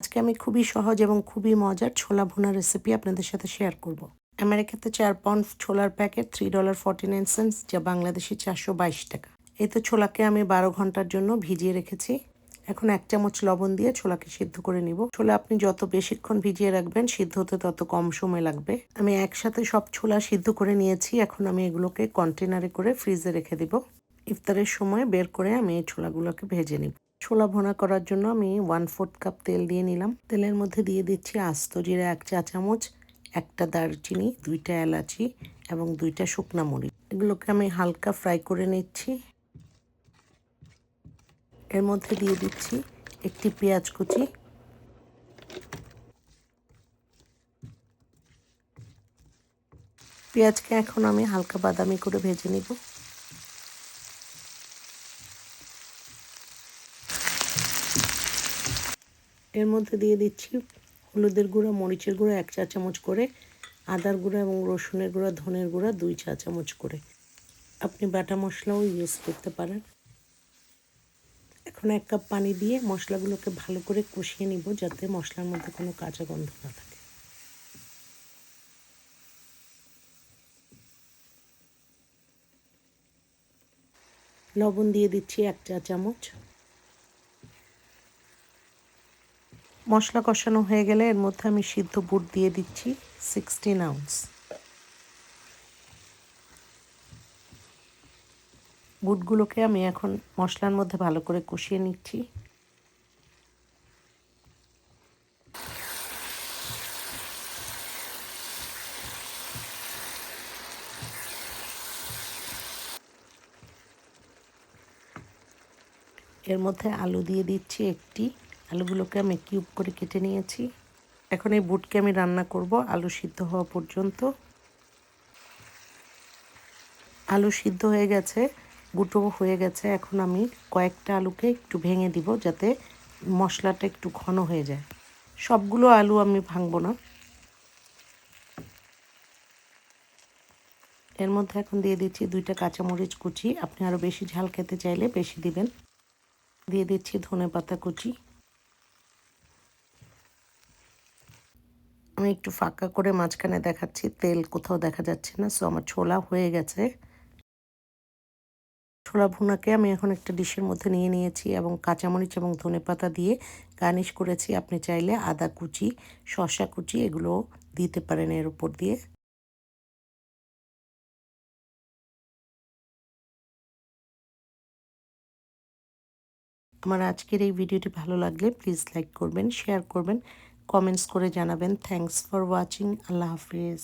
আজকে আমি খুবই সহজ এবং খুবই মজার ছোলা ভুনা রেসিপি আপনাদের সাথে শেয়ার করব। আমেরিকাতে চার পাউন্ড ছোলার packet three dollar forty nine cents যা বাংলাদেশি চারশো বাইশ টাকা। এই তো ছোলাকে আমি বারো ঘণ্টার জন্য ভিজিয়ে রেখেছি। এখন এক চামচ লবণ দিয়ে ছোলাকে সিদ্ধ করে নিব। ছোলা আপনি যত বেশিক্ষণ ভিজিয়ে রাখবেন, সিদ্ধ হতে তত কম সময় লাগবে। আমি একসাথে সব ছোলা সিদ্ধ করে নিয়েছি। এখন আমি এগুলোকে কন্টেনারে করে ফ্রিজে রেখে দিব। ইফতারের সময় বের করে আমি এই ছোলাগুলোকে ভেজে নিব। ছোলা ভোনা করার জন্য আমি ওয়ান ফোর্থ কাপ তেল দিয়ে নিলাম। তেলের মধ্যে দিয়ে দিচ্ছি আস্ত জিরা এক চা চামচ, একটা দারচিনি, দুইটা এলাচি এবং দুইটা শুকনা মরিচ। এগুলোকে আমি হালকা ফ্রাই করে নিচ্ছি। এর মধ্যে দিয়ে দিচ্ছি একটি পেঁয়াজ কুচি। পেঁয়াজকে এখন আমি হালকা বাদামি করে ভেজে নিব। এর মধ্যে দিয়ে দিচ্ছি হলুদের গুঁড়া, মরিচের গুঁড়া, এক চা চামচ করে, আদার গুঁড়া এবং রসুনের গুঁড়া, ধনের গুঁড়া দুই চা চামচ করে। আপনি বাটা মশলাও ইউজ করতে পারেন। এখন এক কাপ পানি দিয়ে মশলাগুলোকে ভালো করে কষিয়ে নিব যাতে মশলার মধ্যে কোনো কাঁচা গন্ধ না থাকে। লবণ দিয়ে দিচ্ছি এক চা চামচ। মশলা কষানো হয়ে গেলে এর মধ্যে আমি সিদ্ধ বুট দিয়ে দিচ্ছি সিক্সটিন আউন্স বুটগুলোকে আমি এখন মশলার মধ্যে ভালো করে কষিয়ে নিচ্ছি। এর মধ্যে আলু দিয়ে দিচ্ছি একটি আলুগুলোকে আমি কিউব করে কেটে নিয়েছি। এখন এই বুটকে আমি রান্না করব আলু সিদ্ধ হওয়া পর্যন্ত। আলু সিদ্ধ হয়ে গেছে বুটো হয়ে গেছে। এখন আমি কয়েকটা আলুকে একটু ভেঙে দিব যাতে মশলাটা একটু ঘন হয়ে যায়। সবগুলো আলু আমি ভাঙবো না। এর মধ্যে এখন দিয়ে দিচ্ছি দুইটা কাঁচামরিচ কুচি। আপনি আরও বেশি ঝাল খেতে চাইলে বেশি দিবেন। দিয়ে দিচ্ছি ধনে পাতা কুচি। একটু ফাঁকা করে মাঝখানে দেখাচ্ছি, তেল কোথাও দেখা যাচ্ছে না সো আমার ছোলা হয়ে গেছে। ছোলা ভুনাকে আমি এখন একটা ডিশের মধ্যে নিয়ে নিয়েছি এবং কাঁচামরিচ এবং ধনে পাতা দিয়ে গার্নিশ করেছি। আপনি চাইলে আদা কুচি, শসা কুচি এগুলো দিতে পারেন এর উপর দিয়ে। আমার আজকের এই ভিডিওটি ভালো লাগলে প্লিজ লাইক করবেন শেয়ার করবেন। কমেন্টস করে জানাবেন। Thanks for watching Allah Hafiz.